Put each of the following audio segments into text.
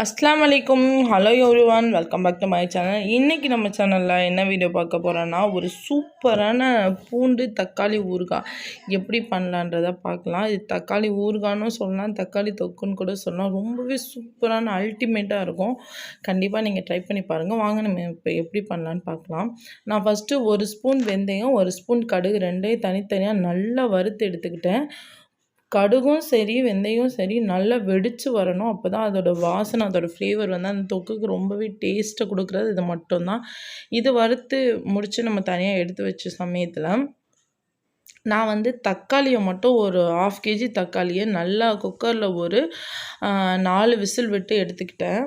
அஸ்லாம் வலைக்கும் hello everyone welcome back to my channel இன்றைக்கி நம்ம சேனலில் என்ன வீடியோ பார்க்க போகிறோன்னா ஒரு சூப்பரான பூண்டு தக்காளி ஊறுகாய். எப்படி பண்ணலான்றதை பார்க்கலாம். இது தக்காளி ஊறுகான்னு சொல்லலாம் தக்காளி தொக்குன்னு கூட சொல்லலாம். ரொம்பவே சூப்பரான அல்டிமேட்டாக இருக்கும். கண்டிப்பாக நீங்கள் ட்ரை பண்ணி பாருங்கள் வாங்க நம்ம இப்போ எப்படி பண்ணலான்னு பார்க்கலாம். நான் ஃபஸ்ட்டு ஒரு ஸ்பூன் வெந்தயம் ஒரு ஸ்பூன் கடுகு ரெண்டையும் தனித்தனியாக நல்லா வறுத்து எடுத்துக்கிட்டேன். கடுகும் சரி வெந்தயம் சரி நல்லா வெடித்து வரணும். அப்போ தான் அதோடய வாசனை அதோடய ஃப்ளேவர் வந்து அந்த தொக்குக்கு ரொம்பவே டேஸ்ட்டை கொடுக்குறது இது மட்டும்தான். இது வறுத்து முடித்து நம்ம தனியாக எடுத்து வச்ச சமயத்தில் நான் வந்து தக்காளியை மட்டும் ஒரு ஆஃப் கேஜி தக்காளியை நல்லா குக்கரில் ஒரு நாலு விசில் விட்டு எடுத்துக்கிட்டேன்.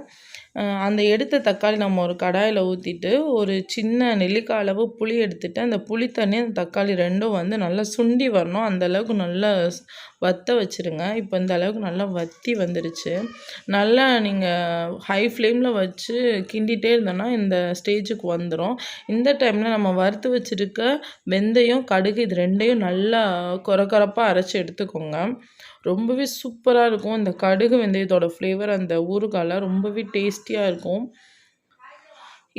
அந்த எடுத்த தக்காளி நம்ம ஒரு கடாயில் ஊற்றிட்டு ஒரு சின்ன நெல்லிக்காய் அளவு புளி எடுத்துகிட்டு அந்த புளி தண்ணி அந்த தக்காளி ரெண்டும் வந்து நல்லா சுண்டி வரணும். அந்தளவுக்கு நல்லா வற்ற வச்சுருங்க. இப்போ இந்த அளவுக்கு நல்லா வற்றி வந்துடுச்சு நல்லா நீங்கள் ஹை ஃப்ளேமில் வச்சு கிண்டிகிட்டே இருந்தோன்னா இந்த ஸ்டேஜுக்கு வந்துடும் இந்த டைமில் நம்ம வறுத்து வச்சுருக்க வெந்தயம் கடுகு இது ரெண்டையும் நல்லா குறக்குறப்பாக அரைச்சி எடுத்துக்கோங்க. ரொம்பவே சூப்பராக இருக்கும். இந்த கடுகு வெந்தயத்தோட ஃப்ளேவர் அந்த ஊறுகாயில் ரொம்பவே டேஸ்டியாக இருக்கும்.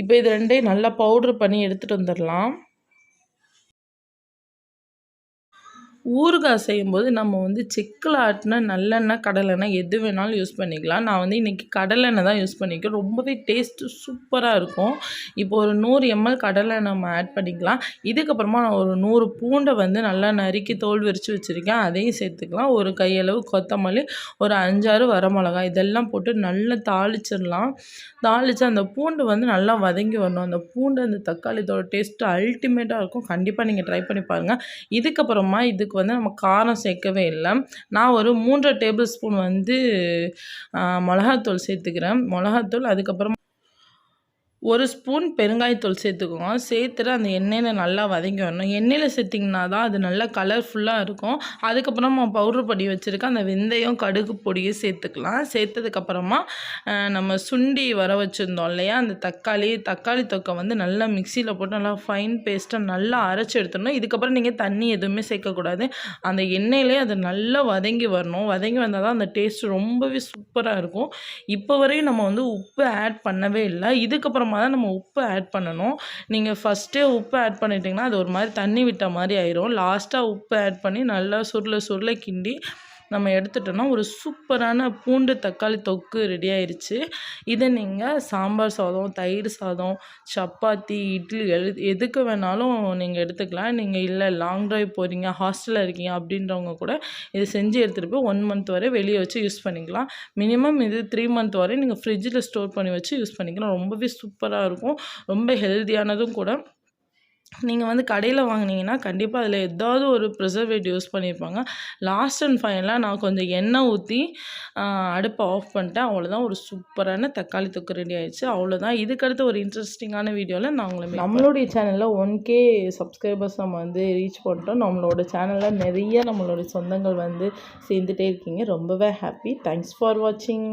இப்போ இது ரெண்டையும் நல்லா பவுட்ரு பண்ணி எடுத்துகிட்டு வந்துடலாம் ஊறுகாய் செய்யும்போது நம்ம வந்து செக்கில் ஆட்டின நல்லெண்ணெய் கடலெண்ணெய் எது வேணாலும் யூஸ் பண்ணிக்கலாம். நான் வந்து இன்றைக்கி கடலெண்ணெய் தான் யூஸ் பண்ணிக்கிறேன். ரொம்பவே டேஸ்ட்டு சூப்பராக இருக்கும். இப்போ ஒரு நூறு எம்எல் கடலெண்ணெய் நம்ம ஆட் பண்ணிக்கலாம். இதுக்கப்புறமா நான் ஒரு நூறு பூண்டை வந்து நல்லா நறுக்கி தோல் விரித்து வச்சுருக்கேன். அதையும் சேர்த்துக்கலாம். ஒரு கையளவு கொத்தமல்லி ஒரு அஞ்சாறு வரமிளகாய் இதெல்லாம் போட்டு நல்லா தாளிச்சிடலாம். தாளித்து அந்த பூண்டு வந்து நல்லா வதங்கி வரணும். அந்த பூண்டு அந்த தக்காளித்தோட டேஸ்ட்டு அல்டிமேட்டாக இருக்கும். கண்டிப்பாக நீங்கள் ட்ரை பண்ணி பாருங்கள் இதுக்கப்புறமா இதுக்கு இதுக்கு வந்து நம்ம காரம் சேர்க்கவே இல்லை. நான் ஒரு மூன்றரை டேபிள் ஸ்பூன் வந்து மிளகாத்தூள் சேர்த்துக்கிறேன். மிளகாத்தூள் அதுக்கப்புறம் ஒரு ஸ்பூன் பெருங்காயத்தூள் சேர்த்துக்கோங்க. சேர்த்துட்டு அந்த எண்ணெயில் நல்லா வதங்கி வரணும் எண்ணெயில் சேர்த்திங்கன்னா தான் அது நல்லா கலர்ஃபுல்லாக இருக்கும். அதுக்கப்புறம் பவுட்ரு பொடி வச்சுருக்க அந்த வெந்தயம் கடுகு பொடியும் சேர்த்துக்கலாம். சேர்த்ததுக்கப்புறமா நம்ம சுண்டி வர வச்சுருந்தோம் இல்லையா? அந்த தக்காளி தக்காளி தொக்கை வந்து நல்லா மிக்சியில் போட்டு நல்லா ஃபைன் பேஸ்ட்டாக நல்லா அரைச்சி எடுத்துடணும். இதுக்கப்புறம் நீங்கள் தண்ணி எதுவுமே சேர்க்கக்கூடாது. அந்த எண்ணெயிலே அது நல்லா வதங்கி வரணும். வதங்கி வந்தால் தான் அந்த டேஸ்ட் ரொம்பவே சூப்பராக இருக்கும். இப்போ வரையும் நம்ம வந்து உப்பு ஆட் பண்ணவே இல்லை. இதுக்கப்புறம் அப்புறமா தான் நம்ம உப்பு ஆட் பண்ணணும். நீங்கள் ஃபஸ்ட்டே உப்பு ஆட் பண்ணிட்டிங்கன்னா அது ஒரு மாதிரி தண்ணி விட்ட மாதிரி ஆயிரும். லாஸ்ட்டாக உப்பு ஆட் பண்ணி நல்லா சுருளை சுருளை கிண்டி நம்ம எடுத்துட்டோன்னா ஒரு சூப்பரான பூண்டு தக்காளி தொக்கு ரெடி ஆயிடுச்சு இதை நீங்கள் சாம்பார் சாதம் தயிர் சாதம் சப்பாத்தி இட்லி எது எதுக்கு வேணாலும் நீங்கள் எடுத்துக்கலாம். நீங்கள் இல்லை லாங் ட்ரைவ் போகிறீங்க ஹாஸ்டலில் இருக்கீங்க அப்படின்றவங்க கூட இதை செஞ்சு எடுத்துகிட்டு போய் ஒன் மந்த் வரை வெளியே வச்சு யூஸ் பண்ணிக்கலாம். மினிமம் இது த்ரீ மந்த் வரை நீங்கள் ஃப்ரிட்ஜில் ஸ்டோர் பண்ணி வச்சு யூஸ் பண்ணிக்கலாம். ரொம்பவே சூப்பராக இருக்கும். ரொம்ப ஹெல்த்தியானதும் கூட. நீங்கள் வந்து கடையில் வாங்கினீங்கன்னா கண்டிப்பாக அதில் ஏதாவது ஒரு ப்ரிசர்வேட்டிவ் யூஸ் பண்ணியிருப்பாங்க லாஸ்ட் அண்ட் ஃபைனலாக நான் கொஞ்சம் எண்ணெய் ஊற்றி அடுப்பை ஆஃப் பண்ணிட்டேன். அவ்வளோதான் ஒரு சூப்பரான தக்காளி தொக்கு ரெடி ஆயிடுச்சு. அவ்வளோதான் இதுக்கடுத்து ஒரு இன்ட்ரெஸ்டிங்கான வீடியோவில் நான் உங்களை நம்மளுடைய சேனலில் ஒன் கே சப்ஸ்கிரைபர்ஸ் நம்ம வந்து ரீச் பண்ணிட்டோம் நம்மளோட சேனலில் நிறைய நம்மளுடைய சொந்தங்கள் வந்து சேர்ந்துட்டே இருக்கீங்க. ரொம்பவே ஹாப்பி தேங்க்ஸ் ஃபார் வாட்சிங்